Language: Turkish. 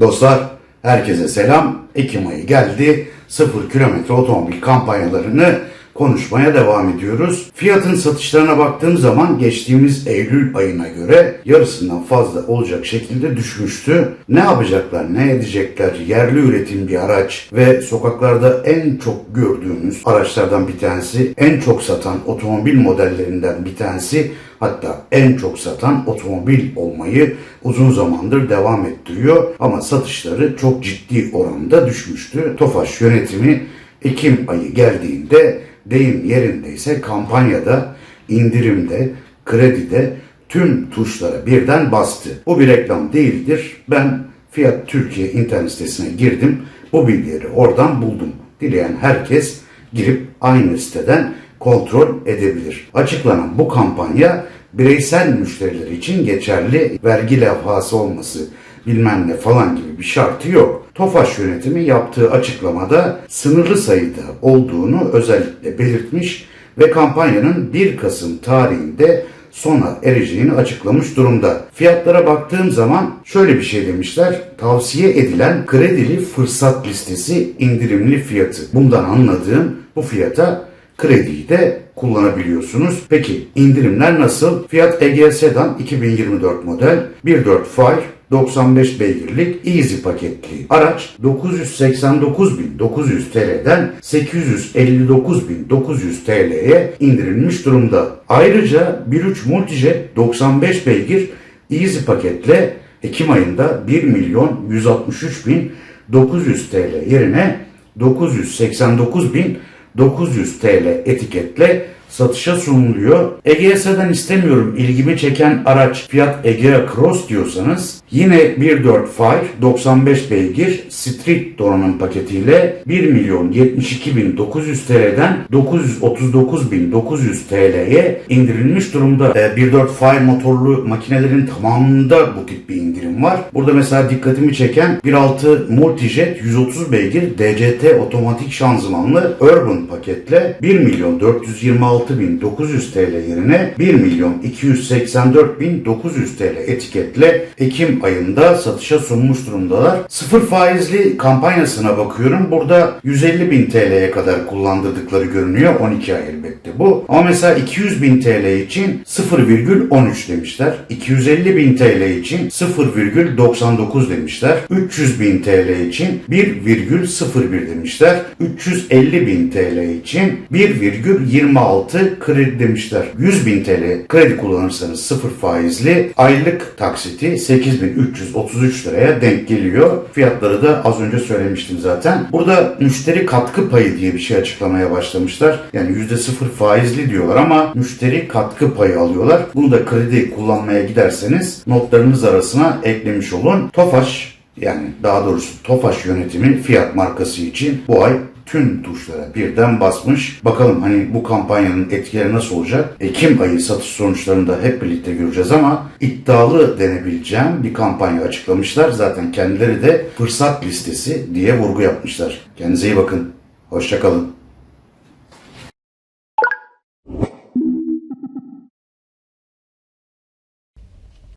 Dostlar, herkese selam. Ekim ayı geldi. Sıfır kilometre otomobil kampanyalarını konuşmaya devam ediyoruz. Fiyatın satışlarına baktığım zaman geçtiğimiz Eylül ayına göre yarısından fazla olacak şekilde düşmüştü. Ne yapacaklar, ne edecekler? Yerli üretim bir araç ve sokaklarda en çok gördüğümüz araçlardan bir tanesi, en çok satan otomobil modellerinden bir tanesi hatta en çok satan otomobil olmayı uzun zamandır devam ettiriyor ama satışları çok ciddi oranda düşmüştü. Tofaş yönetimi Ekim ayı geldiğinde deyim yerindeyse kampanyada, indirimde, kredide tüm tuşlara birden bastı. Bu bir reklam değildir. Ben Fiyat Türkiye internet sitesine girdim. Bu bilgileri oradan buldum. Dileyen herkes girip aynı siteden kontrol edebilir. Açıklanan bu kampanya bireysel müşteriler için geçerli vergi levhası olması bilmem ne falan gibi bir şartı yok. Tofaş yönetimi yaptığı açıklamada sınırlı sayıda olduğunu özellikle belirtmiş ve kampanyanın 1 Kasım tarihinde sona ereceğini açıklamış durumda. Fiyatlara baktığım zaman şöyle bir şey demişler. Tavsiye edilen kredili fırsat listesi indirimli fiyatı. Bundan anladığım bu fiyata krediyi de kullanabiliyorsunuz. Peki indirimler nasıl? Fiat Egea Sedan 2024 model 1.4 Fire 95 beygirlik Easy paketli araç 989.900 TL'den 859.900 TL'ye indirilmiş durumda. Ayrıca 1.3 Multijet 95 beygir Easy paketle Ekim ayında 1 milyon 163 bin 900 TL yerine 989 bin 900 TL etiketle satışa sunuluyor. Egea'dan istemiyorum ilgimi çeken araç fiyat Egea Cross diyorsanız yine 1.4 Fire 95 beygir Street donanım paketiyle 1 milyon 72 bin 900 TL'den 939 bin 900 TL'ye indirilmiş durumda. Ee, 1.4 Fire motorlu makinelerin tamamında bu tip bir indirim var. Burada mesela dikkatimi çeken 1.6 Multijet 130 beygir DCT otomatik şanzımanlı Urban paketle 1 milyon 426 900 TL yerine 1 milyon 284 900 TL etiketle Ekim ayında satışa sunmuş durumdalar. Sıfır faizli kampanyasına bakıyorum. Burada 150 bin TL'ye kadar kullandırdıkları görünüyor. 12 ay elbette bu. Ama mesela 200 bin TL için 0,13 demişler. 250 bin TL için 0,99 demişler. 300 bin TL için 1,01 demişler. 350 bin TL için 1,26 kredi demişler. 100 bin TL kredi kullanırsanız sıfır faizli aylık taksiti 8333 liraya denk geliyor. Fiyatları da az önce söylemiştim zaten. Burada müşteri katkı payı diye bir şey açıklamaya başlamışlar. Yani %0 faizli diyorlar ama müşteri katkı payı alıyorlar. Bunu da kredi kullanmaya giderseniz notlarınız arasına eklemiş olun. Tofaş yani daha doğrusu Tofaş yönetimi fiyat markası için bu ay tüm tuşlara birden basmış. Bakalım hani bu kampanyanın etkileri nasıl olacak? Ekim ayı satış sonuçlarını da hep birlikte göreceğiz ama iddialı denebileceğim bir kampanya açıklamışlar. Zaten kendileri de fırsat listesi diye vurgu yapmışlar. Kendinize iyi bakın. Hoşçakalın.